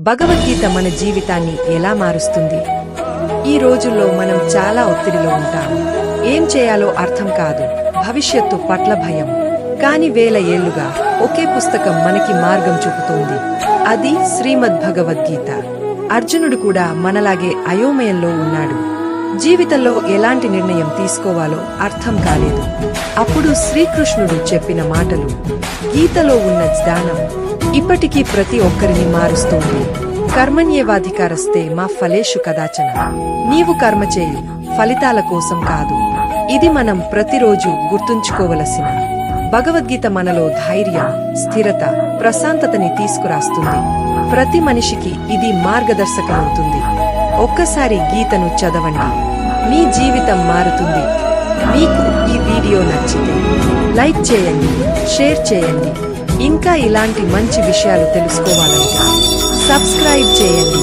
భగవద్గీత మన జీవితాన్ని ఎలా మారుస్తుంది? ఈ రోజుల్లో మనం చాలా ఒత్తిడిలో ఉంటాం. ఏం చేయాలో అర్థం కాదు. భవిష్యత్తు పట్ల భయం. కాని వేల ఏళ్ళుగా ఒకే పుస్తకం మనకి మార్గం చూపుతోంది. అది శ్రీమద్ భగవద్గీత అర్జునుడు కూడా మనలాగే అయోమయంలో ఉన్నాడు. జీవితంలో ఎలాంటి నిర్ణయం తీసుకోవాలో అర్థం కాలేదు. అప్పుడు శ్రీకృష్ణుడు చెప్పిన మాటలు గీతలో ఉన్న జ్ఞానం ఇప్పటికీ ప్రతి ఒక్కరిని మారుస్తుంది. కర్మణ్యేవాధికారస్తే మా ఫలేషు కదాచన. నీవు కర్మ చేయు ఫలితాల కోసం కాదు. ఇది మనం ప్రతిరోజు గుర్తుంచుకోవలసిన భగవద్గీత మనలో ధైర్యం స్థిరత ప్రశాంతతని తీసుకురాస్తుంది. ప్రతి మనిషికి ఇది మార్గదర్శకమవుతుంది. ఒక్కసారి గీతను చదవండి. మీ జీవితం మారుతుంది. మీకు ఈ వీడియో నచ్చితే లైక్ చేయండి షేర్ చేయండి. ఇంకా ఇలాంటి మంచి విషయాలు తెలుసుకోవాలంటే సబ్స్క్రైబ్ చేయండి.